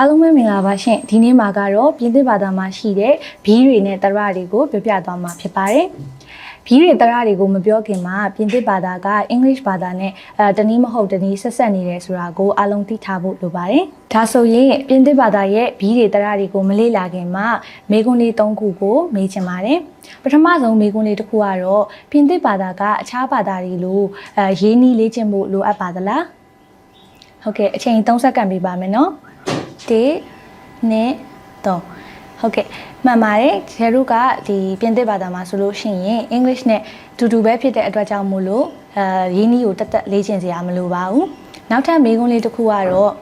အားလုံးပဲမင်္ဂလာပါရှင်ဒီနေ့မှာကတော့ပြင်သစ်ဘာသာမှာရှိတဲ့ဘီးတွေနဲ့တရတွေကိုပြောပြသွားမှာဖြစ်ပါတယ်ဘီးတွေတရတွေကိုမပြောခင်မှာပြင်သစ်ဘာသာကအင်္ဂလိပ်ဘာသာနဲ့အဲတနည်းမဟုတ်တနည်းဆက်ဆက်နေတယ်ဆိုတာကိုအားလုံးသိထားဖို့လိုပါတယ်ဒါဆိုရင်ပြင်သစ်ဘာသာရဲ့ဘီးတွေတရတွေကိုမလေ့လာခင်မှာမေကွန်းလေး၃ခုကိုမေးချင်ပါတယ်ပထမဆုံးမေကွန်းလေးတစ်ခုကတော့ပြင်သစ်ဘာသာကအခြားဘာသာတွေလိုအဲရေးနည်းလေ့ကျင့်ဖို့လိုအပ်ပါသလားဟုတ်ကဲ့အချိန်3စက္ကန့်ပြပါမယ်နော် 1 2 3ဟုတ်ကဲ့မှန်ပါတယ်ဂျယ်ရုကဒီပြင်သစ်ဘာသာမှာဆိုလို့ရှိရင် English နဲ့တူတူပဲဖြစ်တဲ့အတွက်ကြောင့်မို့လို့အဲရင်းနှီးကိုတက်တက်လေ့ကျင့်စရာမလိုပါဘူးနောက်ထပ်မေးခွန်းလေးတစ်ခုကတော့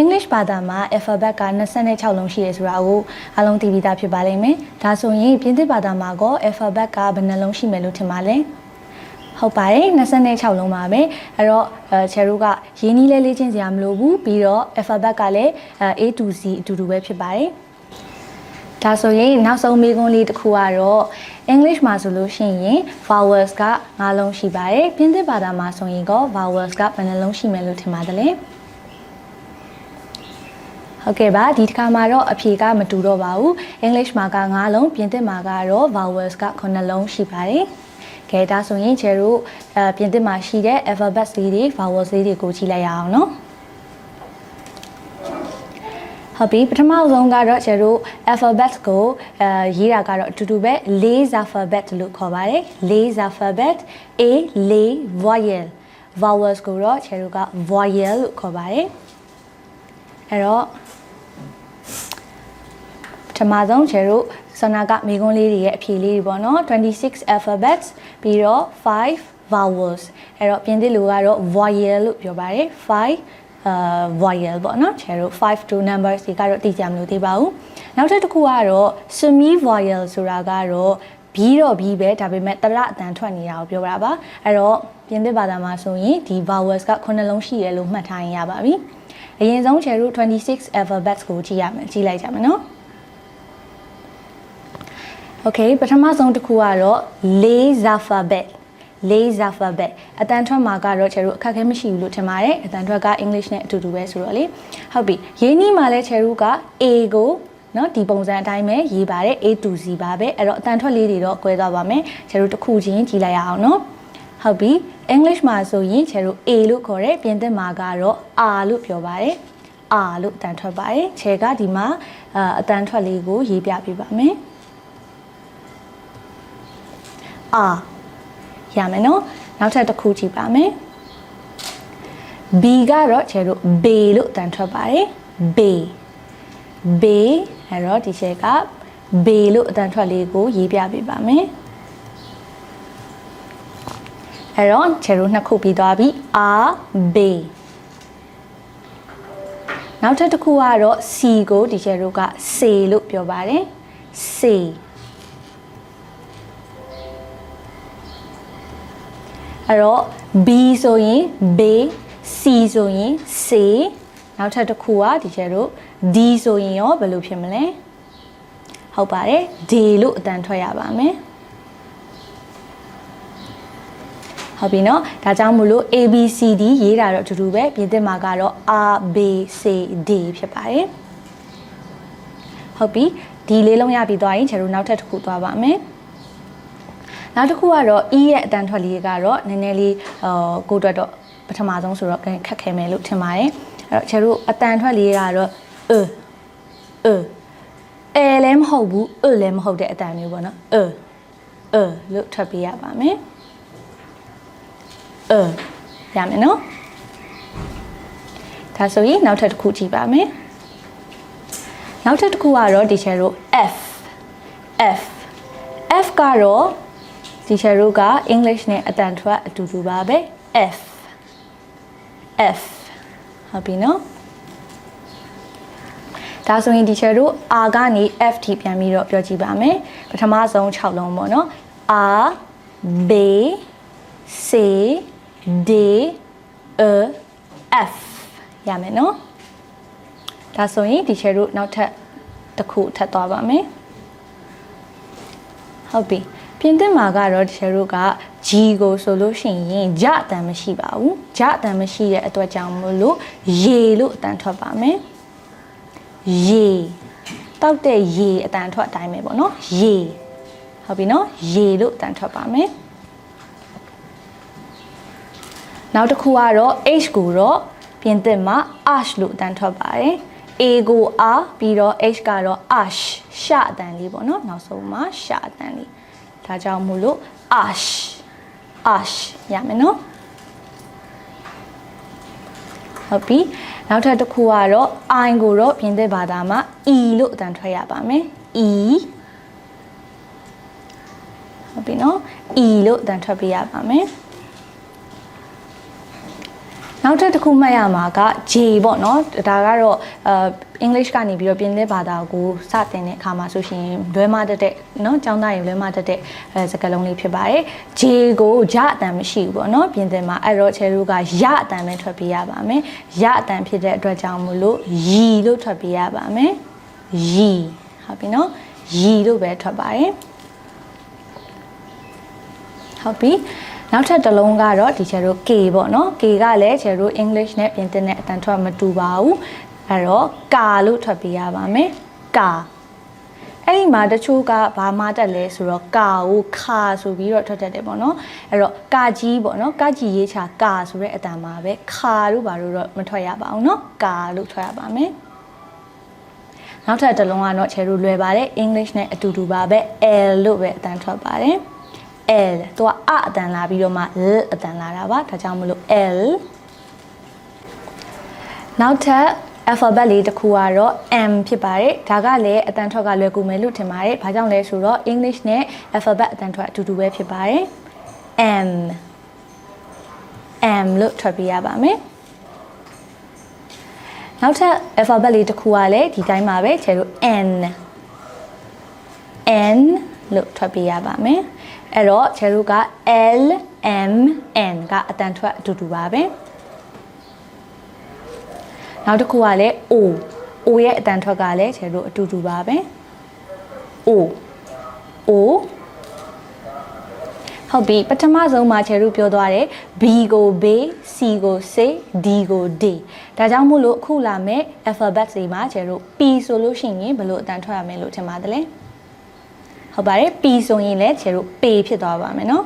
English ဘာသာမှာ alphabet က26လုံးရှိတယ်ဆိုတာကိုအားလုံးသိပြီးသားဖြစ်ပါလိမ့်မယ်ဒါဆိုရင်ပြင်သစ်ဘာသာမှာကော alphabet ကဘယ်နှလုံးရှိမယ်လို့ထင်ပါလဲ ဟုတ်ပါတယ်26လုံးပါပဲအဲ့တော့အဲချယ်တို့ကရင်းနှီးလဲလေးချင်းစရာမလိုဘူးပြီးတော့ alphabet ကလည်းအဲ A to Z အတူတူပဲဖြစ်ပါတယ်ဒါဆိုရင်နောက်ဆုံးမေးခွန်းလေးတစ်ခုကတော့ English မှာဆိုလို့ရှိရင် vowels က၅လုံးရှိပါတယ်ပြင်သစ်ဘာသာမှာဆိုရင်ကော vowels ကဘယ်နှလုံးရှိမယ်လို့ထင်ပါတယ်လဲဟုတ်ကဲ့ပါဒီတစ်ခါမှာတော့အဖြေကမတူတော့ပါဘူး English မှာက9လုံးပြင်သစ်မှာကတော့ vowels က9လုံးရှိပါတယ် ကဲဒါဆိုရင်ကျတို့အပြင်သစ်မှာရှိတဲ့ alphabet လေးတွေ vowels လေးတွေကိုကြည့်လိုက်ရအောင်နော်ဟုတ်ပြီပထမဆုံးကတော့ကျတို့ alphabet ကိုအဲရေးတာကတော့အတူတူပဲ4 alphabet လို့ခေါ်ပါတယ်4 alphabet A 4 vowel vowels ကိုတော့ကျတို့က vowel လို့ခေါ်ပါတယ်အဲ့တော့ ပထမဆုံးကျတို့ဆနာကမိကွန်းလေးတွေရဲ့အဖြေလေးတွေပေါ့နော်26 alphabets ပြီးတော့5 vowels အဲ့တော့ပြင်သစ်လူကတော့ vowel လို့ပြောပါတယ်5အာ vowel ပေါ့နော်ကျတို့5 to numbers တွေကတော့သိကြမလို့သေးပါဘူးနောက်တစ်ခုကတော့ semi vowel ဆိုတာကတော့ဘီးတော့ဘီးပဲဒါပေမဲ့တရအတန်ထွက်နေတာကိုပြောတာပါအဲ့တော့ပြင်သစ်ဘာသာမှာဆိုရင်ဒီ vowels က9လုံးရှိတယ်လို့မှတ်ထားရင်ရပါပြီအရင်ဆုံးကျတို့26 alphabets ကိုကြည့်ရမယ်ကြည့်လိုက်ကြမယ်နော် Okay ပထမဆုံးတစ်ခုကတော့4 alphabet 4 alphabet အတန်ထွက်မှာကတော့ကျတို့အခက်အခဲမရှိဘူးလို့ထင်ပါတယ်အတန်ထွက်က English နဲ့အတူတူပဲဆိုတော့လေဟုတ်ပြီရင်းနှီးမှာလဲကျတို့က A ကိုเนาะဒီပုံစံအတိုင်းပဲရေးပါတယ် A to Z ပါပဲအဲ့တော့အတန်ထွက်လေးတွေတော့꿰သွားပါမယ်ကျတို့တစ်ခုချင်းကြည့်လိုက်ရအောင်เนาะဟုတ်ပြီ English မှာဆိုရင်ကျတို့ A လို့ခေါ်တယ်ပြင်သစ်မှာကတော့ R လို့ပြောပါတယ် R လို့အတန်ထွက်ပါတယ်ခြေကဒီမှာအတန်ထွက်လေးကိုရေးပြပေးပါမယ် အာရမယ်နော်နောက်ထပ်တစ်ခုကြည့်ပါမယ် B ကတော့ကျဲတို့ B လို့အတန်ထွက်ပါတယ် B B အဲ့တော့ဒီချက်က B လို့အတန်ထွက်လေးကိုရေးပြပေးပါမယ်အဲ့တော့ကျဲတို့နှစ်ခုပြီးသွားပြီ R B နောက်ထပ်တစ်ခုကတော့ C ကိုဒီကျဲတို့က C လို့ပြောပါတယ် C အဲ့တော့ B ဆိုရင် B C ဆိုရင် C နောက်ထပ်တစ်ခုကဒီကျတို့ D ဆိုရင်ရောဘယ်လိုဖြစ်မလဲဟုတ်ပါတယ် D လို့အတန်ထွက်ရပါမယ်ဟုတ်ပြီเนาะဒါကြောင့်မို့လို့ A B C D ရေးတာတော့အတူတူပဲပြင်သစ်မှာကတော့ R B C D ဖြစ်ပါတယ်ဟုတ်ပြီဒီလေးလုံးရပြီးသွားရင်ကျတို့နောက်ထပ်တစ်ခုသွားပါမယ် နောက်တစ်ခုကတော့ E ရဲ့အတန်ထွက်လေးကတော့နည်းနည်းလေးဟိုကိုအတွက်တော့ပထမဆုံးဆိုတော့ခက်ခဲမယ်လို့ထင်ပါတယ်အဲ့တော့ကျတို့အတန်ထွက်လေးကတော့အအအဲလည်းမဟုတ်ဘူးအလည်းမဟုတ်တဲ့အတန်မျိုးပေါ့နော်အအလို့ထွက်ပေးရပါမယ်အရမယ်နော်ဒါဆိုရင်နောက်ထပ်တစ်ခုကြည့်ပါမယ်နောက်ထပ်တစ်ခုကတော့ဒီချယ်တို့ F F F ကတော့ teacher တို့က English နဲ့အတန်ထွက်အတူတူပါပဲ F F ဟုတ်ပြီနော်ဒါဆိုရင် teacher တို့ R ကနေ F ထိပြန်ပြီးတော့ပြောကြည့်ပါမယ်ပထမဆုံး6လုံးပေါ့နော် R B C D E F ရမယ်နော်ဒါဆိုရင် teacher တို့နောက်ထပ်တစ်ခုထပ်သွားပါမယ်ဟုတ်ပြီ ပြင်သစ်မှာကတော့တချို့တို့က G ကိုဆိုလို့ရှိရင်ဂျအတန်မရှိပါဘူးဂျအတန်မရှိတဲ့အတွက်ကြောင့်မို့လို့ရေလို့အတန်ထွက်ပါမယ်ရေတောက်တဲ့ရေအတန်ထွက်အတိုင်းပဲပေါ့နော်ရေဟုတ်ပြီနော်ရေလို့အတန်ထွက်ပါမယ်နောက်တစ်ခုကတော့ h ကိုတော့ပြင်သစ်မှာ ash လို့အတန်ထွက်ပါတယ် a ကို r ပြီးတော့ h ကတော့ ash ရှအတန်လေးပေါ့နော်နောက်ဆုံးမှာရှအတန်လေး ဒါကြောင့်မို့လို့ ash ash ရမယ်နော်ဟုတ်ပြီနောက်ထပ်တစ်ခုကတော့ i ကိုတော့ပြင်သစ်ဘာသာမှာ e လို့အတန်ထွက်ရပါမယ် e ဟုတ်ပြီနော် e လို့အတန်ထွက်ပြရပါမယ် နောက်ထပ်တစ်ခုမှတ်ရမှာက J ပေါ့နော်ဒါကတော့အဲ English ကနေပြီးတော့ပြင်သစ်ဘာသာကိုစတင်တဲ့အခါမှာဆိုရှင်လွဲမတက်တဲ့နော်ကျောင်းသားတွေလွဲမတက်တဲ့အဲစကားလုံးလေးဖြစ်ပါတယ် J ကိုရအတန်မရှိဘူးပေါ့နော်ပြင်သစ်မှာအဲ့တော့ချဲတို့ကရအတန်ပဲထွက်ပေးရပါမယ်ရအတန်ဖြစ်တဲ့အတွက်ကြောင့်မို့လို့ရီလို့ထွက်ပေးရပါမယ်ရီဟုတ်ပြီနော်ရီလို့ပဲထွက်ပါတယ်ဟုတ်ပြီ နောက်ထပ်တစ်လုံးကတော့ဒီချေတို့ K ပေါ့နော် K ကလည်းချေတို့ English နဲ့ပြင်သစ်နဲ့အတန်ထွက်မတူပါဘူးအဲ့တော့ကာလို့ထွက်ပေးရပါမယ်ကာအဲ့ဒီမှာတချို့ကဘာမှတက်လဲဆိုတော့ကာကိုခါဆိုပြီးတော့ထွက်တတ်တယ်ပေါ့နော်အဲ့တော့ကာကြီးပေါ့နော်ကာကြီးရေးချာကာဆိုတဲ့အတန်မှာပဲခါလို့ဘာလို့တော့မထွက်ရပါအောင်နော်ကာလို့ထွက်ရပါမယ်နောက်ထပ်တစ်လုံးကတော့ချေတို့လွယ်ပါတယ် English နဲ့အတူတူပါပဲ L လို့ပဲအတန်ထွက်ပါတယ် L သူကအအတန်လာပြီးတော့မှ L အတန်လာတာပါဒါကြောင့်မလို့ L နောက်ထပ် alphabet လေးတစ်ခုကတော့ M ဖြစ်ပါတယ်ဒါကလည်းအတန်ထွက်ကလွယ်ကူမယ်လို့ထင်ပါတယ်ဘာကြောင့်လဲဆိုတော့ English နဲ့ alphabet အတန်ထွက်အတူတူပဲဖြစ်ပါတယ် M M လို့ထွက်ပြရပါမယ်နောက်ထပ် alphabet လေးတစ်ခုကလည်းဒီတိုင်းပါပဲခြေလို့ N N လို့ထွက်ပြရပါမယ်အဲ့တော့ခြေတို့က L M N ကအတန်ထွက်အတူတူပါပဲနောက်တစ်ခုကလည်း O O ရဲ့အတန်ထွက်ကလည်းခြေတို့အတူတူပါပဲ O O ဟုတ်ပြီပထမဆုံးမှာခြေတို့ပြောသွားတယ် B ကို B C ကို C D ကို D ဒါကြောင့်မို့လို့အခုလာမယ့် alphabet တွေမှာခြေတို့ P ဆိုလို့ရှိရင်ဘယ်လိုအတန်ထွက်ရမလဲလို့ထင်ပါတယ်လဲ ဟုတ်ပါတယ် P ဆိုရင်လည်းခြေတို့ P ဖြစ်သွားပါမယ်နော်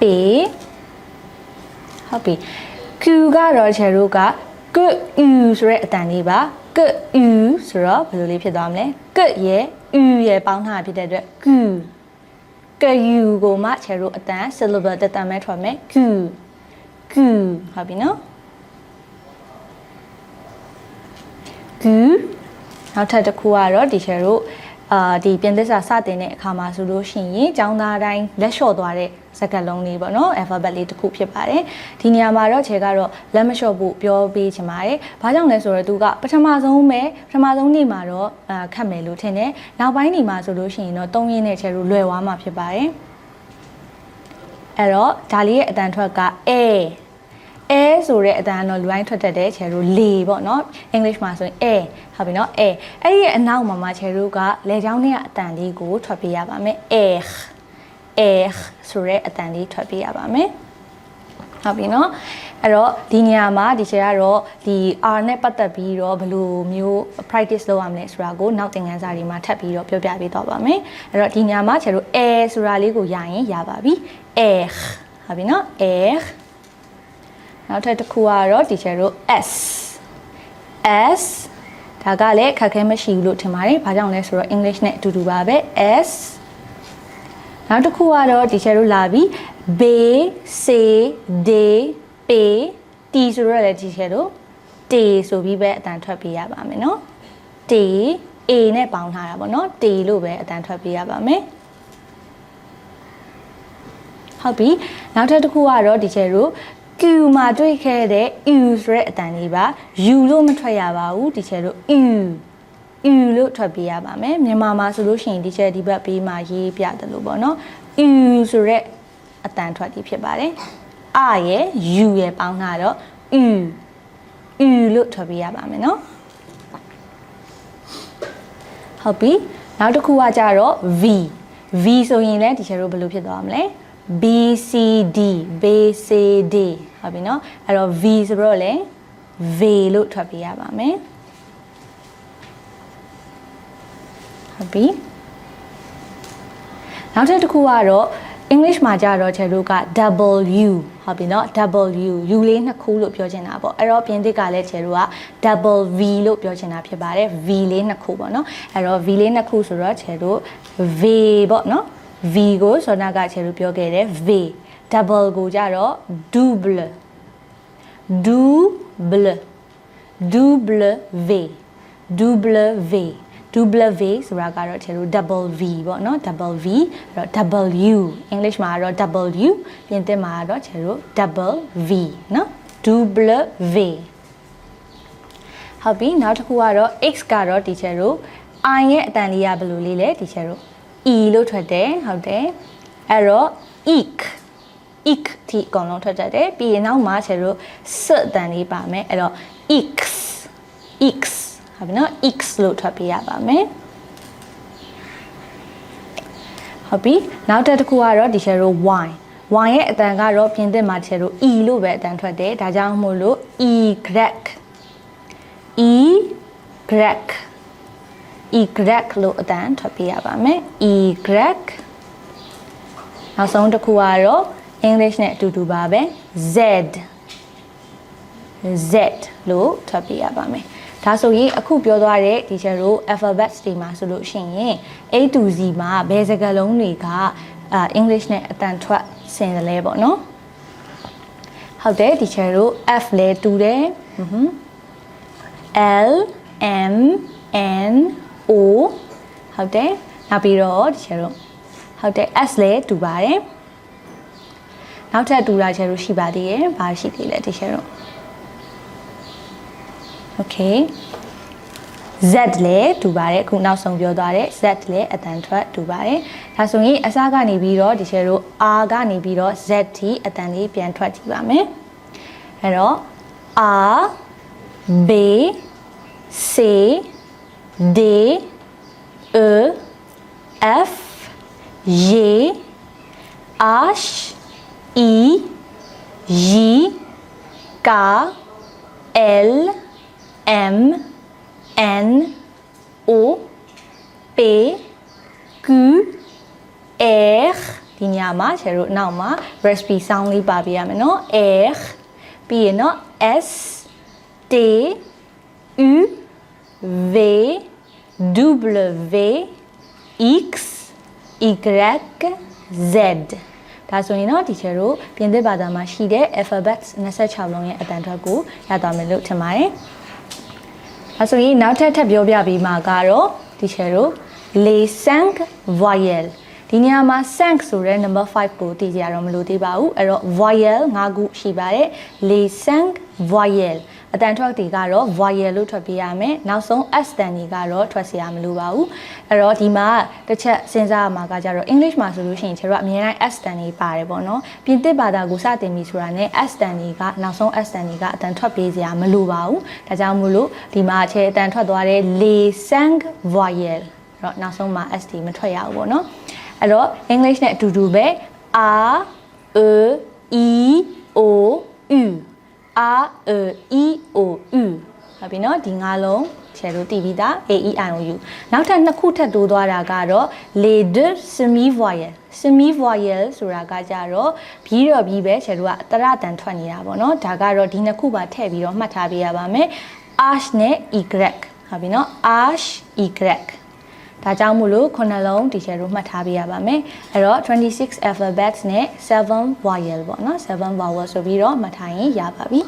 P ဟုတ်ပြီ Q ကတော့ခြေတို့က Q U ဆိုတဲ့အတန်လေးပါ Q U ဆိုတော့ဘယ်လိုလေးဖြစ်သွားမလဲ Q ရဲ့ U ရဲ့ပေါင်းထားဖြစ်တဲ့အတွက် Q Q U ကိုမှခြေတို့အတန် syllable တက်တန်မဲ့ထွက်မယ် Q Q ဟုတ်ပြီနော် Q နောက်ထပ်တစ်ခုကတော့ဒီချေတို့အာဒီပြင်သစ်စာစတင်တဲ့အခါမှာဆိုလို့ရှိရင်ចောင်းသားတိုင်းလက်လျှော့သွားတဲ့စကားလုံးလေးပေါ့နော် alphabet လေးတစ်ခုဖြစ်ပါတယ်ဒီနေရာမှာတော့ခြေကတော့လက်မလျှော့ဖို့ပြောပေးချင်ပါတယ်ဘာကြောင့်လဲဆိုတော့သူကပထမဆုံးပဲပထမဆုံးနေ့မှာတော့အာခတ်မယ်လို့ထင်တယ်နောက်ပိုင်းနေမှာဆိုလို့ရှိရင်တော့သုံးရင်းနဲ့ခြေတို့လွယ်သွားမှာဖြစ်ပါတယ်အဲ့တော့ဒါလေးရဲ့အတန်ထွက်က A အဲ ဆိုတဲ့အတန်တော့လူတိုင်းထွက်တတ်တယ်ချယ်တို့လေပေါ့နော် English မှာဆိုရင်အဲဟုတ်ပြီနော်အဲအဲ့ဒီရဲ့အနောက်မှာမှာချယ်တို့ကလေချောင်းနဲ့အတန်လေးကိုထွက်ပေးရပါမယ်အဲအဲဆိုတဲ့အတန်လေးထွက်ပေးရပါမယ်ဟုတ်ပြီနော်အဲ့တော့ဒီနေရာမှာဒီချေကတော့ဒီ R နဲ့ပတ်သက်ပြီးတော့ဘယ်လိုမျိုး practice လုပ်ရမလဲဆိုတာကိုနောက်သင်ခန်းစာတွေမှာထပ်ပြီးတော့ပြောပြပေးတော့ပါမယ်အဲ့တော့ဒီနေရာမှာချေတို့အဲဆိုတာလေးကိုရရင်ရပါပြီအဲဟုတ်ပြီနော်အဲ နောက်ထပ်တစ်ခုကတော့ဒီချေတို့ S S ဒါကလည်းခက်ခဲမရှိဘူးလို့ထင်ပါတယ်။ဘာကြောင့်လဲဆိုတော့ English နဲ့အတူတူပါပဲ S နောက်တစ်ခုကတော့ဒီချေတို့လာပြီး B C D P T ဆိုတော့လည်းဒီချေတို့ T ဆိုပြီးပဲအတန်ထွက်ပေးရပါမယ်နော်။ T A နဲ့ပေါင်းထားတာပေါ့နော်။ T လို့ပဲအတန်ထွက်ပေးရပါမယ်။ဟုတ်ပြီ။နောက်ထပ်တစ်ခုကတော့ဒီချေတို့ Q မှာတွေ့ခဲ့တဲ့ U ဆိုတဲ့အတန်လေးပါ U လို့မထွက်ရပါဘူးဒီချက်တို့ U U လို့ထွက်ပေးရပါမယ်မြန်မာမှာဆိုလို့ရှိရင်ဒီချက်ဒီဘက်ပေးမှာရေးပြတယ်လို့ပေါ့နော် U ဆိုတဲ့အတန်ထွက်ဒီဖြစ်ပါတယ်အရဲ့ U ရဲ့ပေါင်းတာတော့ U U လို့ထွက်ပေးရပါမယ်နော်ဟုတ်ပြီနောက်တစ်ခုကကြတော့ V V ဆိုရင်လည်းဒီချက်တို့ဘယ်လိုဖြစ်သွားမလဲ BCD BCD ဟုတ်ပြီနော်အဲ့တော့ V ဆိုတော့လေ v လို့ထွက်ပေးရပါမယ်ဟုတ်ပြီနောက်ထပ်တစ်ခုကတော့ English မှာကြတော့ကျတို့က W ဟုတ်ပြီเนาะ W U လေးနှစ်ခုလို့ပြောချင်တာပေါ့အဲ့တော့ပြင်သစ်ကလည်းကျတို့က W လို့ပြောချင်တာဖြစ်ပါတယ် V လေးနှစ်ခုပေါ့เนาะအဲ့တော့ V လေးနှစ်ခုဆိုတော့ကျတို့ V ပေါ့เนาะ V ကိုဆိုတော့ကကျတို့ပြောခဲ့တယ် V double ကိုကြတော့ double double double V double V W ဆိုတာကတော့ကျတို့ double V ပေါ့နော် double V အဲ့တော့ W English မှာကတော့ W ပြင်သစ်မှာကတော့ကျတို့ double V နော် W V ဟုတ်ပြီနောက်တစ်ခုကတော့ X ကတော့ teacher တို့ I ရဲ့အတန်လေးကဘယ်လိုလေးလဲ teacher တို့ E လို့ထွက်တယ်ဟုတ်တယ်အဲ့တော့ ik ik ဒီအကောင်လုံးထွက်တတ်တယ်ပြီးရင်နောက်မှာကျတို့ s အတန်လေးပါမယ်အဲ့တော့ x x ဟုတ်ပြီနော် x လို့ထွက်ပေးရပါမယ်ဟုတ်ပြီနောက်တစ်ခုကတော့ဒီ share တို့ y y ရဲ့အတန်ကတော့ပြင်သစ်မှာ share တို့ e လို့ပဲအတန်ထွက်တယ်ဒါကြောင့်မို့လို့ e grec e grec e grec လို့အတန်ထွက်ပေးရပါမယ် e grec နောက်ဆုံးတစ်ခုကတော့ English နဲ့အတူတူပါပဲ Z Z လို့ထွက်ပေးရပါမယ်ဒါဆိုရင်အခုပြောသွားတဲ့ teacher တို့ alphabets တွေမှာဆိုလို့ရှိရင် A to Z မှာဘယ်စကားလုံးတွေကအာ English နဲ့အတန်ထွက်ဆင်တယ်လဲပေါ့နော်ဟုတ်တယ် teacher တို့ F လဲတူတယ်ဟွန်း L M N O ဟုတ်တယ်နောက်ပြီးတော့ teacher တို့ဟုတ်တယ် S လဲတူပါတယ်နောက်ထပ်တူတာချေတို့ရှိပါသေးရဲ့။ဘာရှိသေးလဲတချေတို့။ Okay Z လည်းတူပါတယ်အခုနောက်ဆုံးပြောသွားတဲ့ Z လည်းအတန်ထွက်တူပါတယ်။ဒါဆိုရင်အစကနေပြီးတော့ဒီချေတို့ R ကနေပြီးတော့ Z ထိအတန်လေးပြန်ထွက်ကြည့်ပါမယ်။အဲ့တော့ R B C D E F G H I J K L M N O P Q R ဒီညမှာကျတို့နောက်မှာ recipe sound လေးပါပေးရမယ်နော် R ပြီးရင်နော် S T U V W X Y Z ဒါဆိုရင်တော့ teacher တို့ပြင်သစ်ဘာသာမှာရှိတဲ့ alphabets 26လုံးရဲ့အတန်ထွက်ကိုရသွားမယ်လို့ထင်ပါတယ်။ဒါဆိုရင်နောက်ထပ်ထပ်ပြောပြပေးမှာကတော့ teacher တို့ les cinq voyelles ဒီနေရာမှာ cinq ဆိုတဲ့ number 5ကိုသိကြရတော့မလို့သေးပါဘူးအဲ့တော့ voyelle 5ခုရှိပါတယ် les cinq voyelles အတန်ထွက်တွေကတော့ voyel လို့ထွက်ပြရမယ်နောက်ဆုံး s တန်တွေကတော့ထွက်စရာမလိုပါဘူးအဲ့တော့ဒီမှာတစ်ချက်စဉ်းစားရမှာကကြတော့ English မှာဆိုလို့ရှိရင်ကျွန်တော်အမြဲတမ်း s တန်တွေပါတယ်ပေါ့နော်ပြင်သစ်ဘာသာကိုစတင်ပြီဆိုတာနဲ့ s တန်တွေကနောက်ဆုံး s တန်တွေကအတန်ထွက်ပြေးစရာမလိုပါဘူးဒါကြောင့်မို့လို့ဒီမှာအခြေအတန်ထွက်သွားတဲ့ le sang voyel တော့နောက်ဆုံးမှာ s တွေမထွက်ရဘူးပေါ့နော်အဲ့တော့ English နဲ့အတူတူပဲ r e e o u r e e o u ဟုတ်ပြီနော်ဒီငါးလုံးချယ်လို့တည်ပြီးသား a e i o u နောက်ထပ်နှစ်ခုထပ်တိုးသွားတာကတော့ les deux semi voyelles semi voyelle ဆိုတာကကြတော့ဘီးတော့ဘီးပဲချယ်တို့ကတရတန်ထွက်နေတာပေါ့နော်ဒါကတော့ဒီနှစ်ခုပါထည့်ပြီးတော့မှတ်ထားပေးရပါမယ် h နဲ့ y ဟုတ်ပြီနော် h y ဒါကြောင့်မို့လို့ခုနှလုံးဒီချက်တို့မှတ်ထားပေးရပါမယ်အဲ့တော့26 alphabets နဲ့7 vowel ပေါ့နော်7 vowel ဆိုပြီးတော့မှတ်ထားရင်ရပါပြီ